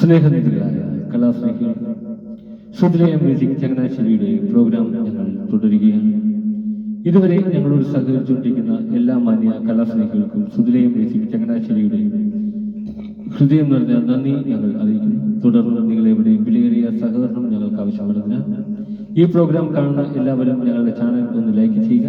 സ്നേഹനിധികളായ കലാസ്നേഹികൾ സുദ്രയ music ചങ്ങനാശ്ശേരിയുടെ programme ഞങ്ങൾ തുടരുകയാണ്. ഇതുവരെ ഞങ്ങളോട് സഹകരിച്ചുകൊണ്ടിരിക്കുന്ന എല്ലാ മാന്യ കലാസ്നേഹികൾക്കും സുദ്രയ മ്യൂസിക് ചങ്ങനാശ്ശേരിയുടെ ഹൃദയം നിറഞ്ഞ നന്ദി ഞങ്ങൾ അറിയിക്കുന്നു. തുടർന്ന് നിങ്ങളെവിടെ വിലയേറിയ സഹകരണം ഞങ്ങൾക്ക് ആവശ്യമുള്ളതിനാൽ ഈ പ്രോഗ്രാം കാണുന്ന എല്ലാവരും ഞങ്ങളുടെ ചാനൽ ഒന്ന് ലൈക്ക് ചെയ്യുക.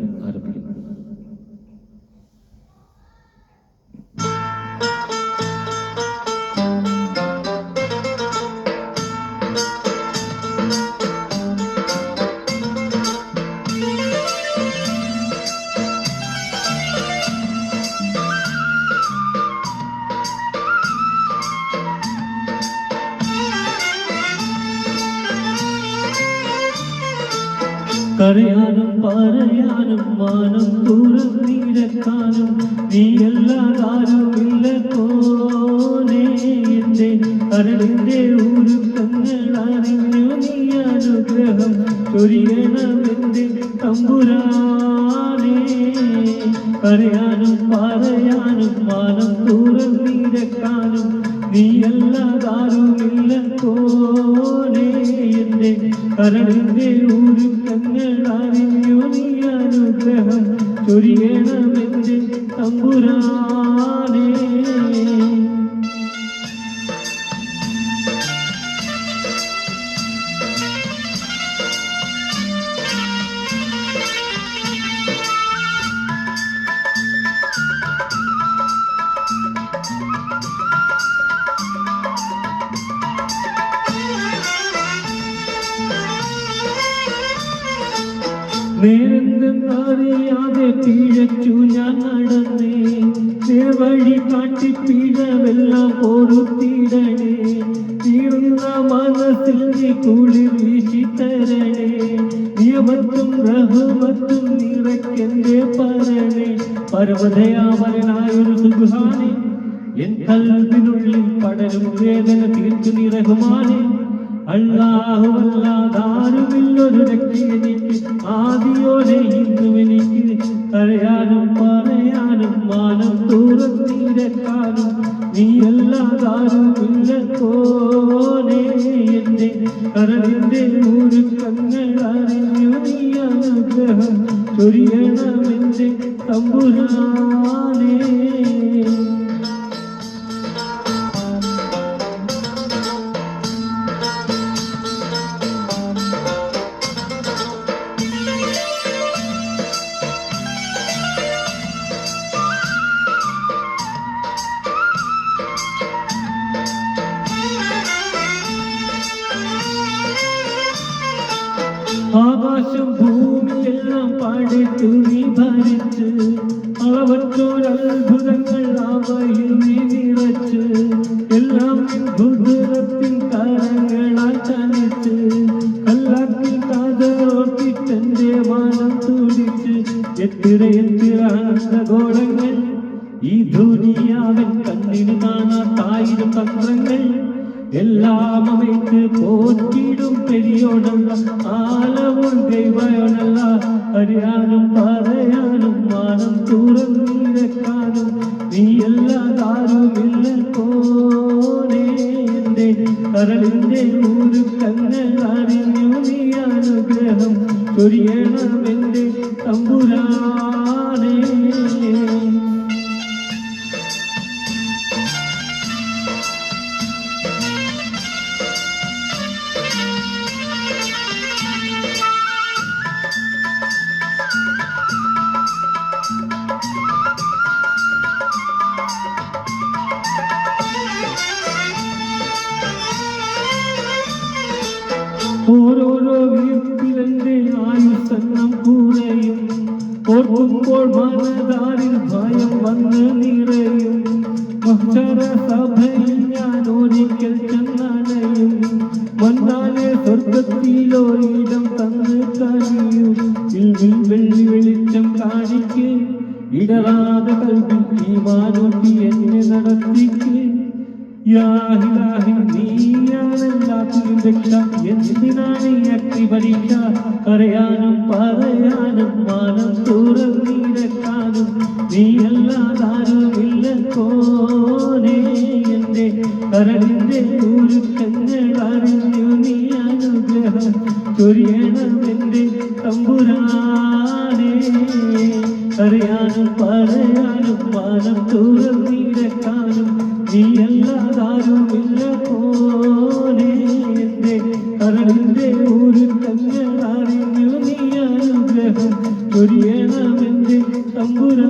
കരയാനും പറയാനും മാനം തുറന്നിരക്കാനും നീ എല്ലാകാരും ഇല്ല കോനേ. എന്റെ കരളിന്റെ ഒരുക്കങ്ങൾ അറിഞ്ഞു നീ അനുഗ്രഹം ചൊരിയണമെന്റെ തമ്പുരാനേ. കരയാനും പറയാനും മാനം ദൂരം നീ കോനേ എന്റെ കരളിന്റെ ഒരുക്കങ്ങൾ അറിഞ്ഞു നീ അനുഗ്രഹം ചൊരിയണമെന്റെ തമ്പുരാനേ. നേരെന്തെന്നറിയാതെ പിഴച്ചു ഞാൻ നടന്നേ? നേർവഴി കാട്ടി പിഴവെല്ലാം പൊറുത്തിടണേ തീർന്ന മനസ്സിൽ നീ കുളിർ വീശിത്തരണേ തരണേ. നിയമത്തും റഹമത്തും നിറയ്ക്കെന്റെ പറയണേ? പരമതയാവരനായൊരു സുഖാനെ എൻ കൽവിനുള്ളിൽ പടരും വേദന തീർക്കു നിറഹുമാനെ അല്ലാഹുവല്ലാതാരുമില്ലൊരു രക്ഷ എനിക്ക് ആദിയോടെ ഇന്നും എനിക്ക് കരയാനും പറയാനും മാനം തുറന്നിരക്കാനും നീ അല്ലാതാരുമില്ല കോനേ എന്റെ കരളിന്റെ ഒരുക്കങ്ങൾ അറിഞ്ഞു നീ അനുഗ്രഹം ചൊരിയണമെന്റെ തമ്പുരാനേ. ആകാശം ഭൂമിയെല്ലാം പടുത്തു നീ ഭരിച്ച് അളവറ്റോരത്ഭുതങ്ങൾ അവയിൽ നീ നിറച്ച് എല്ലാം നിൻ കുതിരത്തിൻ കരങ്ങളാൽ ചലിച്ച് കല്ലാക്കിൽ തന്റെ വാനം തുടിച്ച് എത്ര എത്ര ആനന്ദഗോളങ്ങൾ ഈ ദുനിയാവൻ കണ്ണിന് കാണാത്തായിരം തന്ത്രങ്ങൾ എല്ലാം அமைத்து போற்றிடும் பெரியோனல்ல ஆலவுள் தெய்வயோனல்ல അറിയാനും പറയാനും മാനം തുറന്നിരക്കാനും നീ എല്ലാതാരും ഇല്ല കോനേ എന്റെ കരളിന്റെ ഊരുക്കങ്ങൾ അറിഞ്ഞു നീ അനുഗ്രഹം ചൊരിയണമെന്റെ തമ്പുരാനേ ഓരോരോ വീട്ടിലെന്റെ ആയുസെണ്ണം കൂടെയും ഓർക്കുമ്പോൾ മനതാരിൽ ഭയം വന്ന് നിറയും. മഹ്ശര സഭയിൽ ഞാൻ ഒരിക്കൽ ചെന്നടയും വന്നാലേ സ്വർഗത്തിലോ ഇടം തന്ന് കഴിയും വെള്ളി വെളിച്ചം കാണിക്ക്. ഇടറാതെ കൽവിൽ എന്നെ നടത്തിക്ക്. യാഹിലാഹി നീയാണെല്ലാത്തിനും രക്ഷ എന്തിനാണ് ഈ അഗ്നി പരീക്ഷ പറയാനും പറയാനും മാനം തുറന്നിരക്കാനും നീയല്ലാതാരുമില്ല കോനേ എന്റെ കരളിന്റെ ഒരുക്കങ്ങൾ അറിഞ്ഞു നീ അനുഗ്രഹം ചൊരിയണമെന്റെ തമ്പുരാനേ. അറിയാനും പറയാനും മാനം തുറന്നിരക്കാനും നീയല്ലാതാരും ഇല്ല പോലെ എൻ്റെ കരളിൻ്റെ ഒരു തങ്ങളാണെങ്കിലും നീ അനുഗ്രഹം ചൊരിയണമെൻ്റെ തമ്പുരാ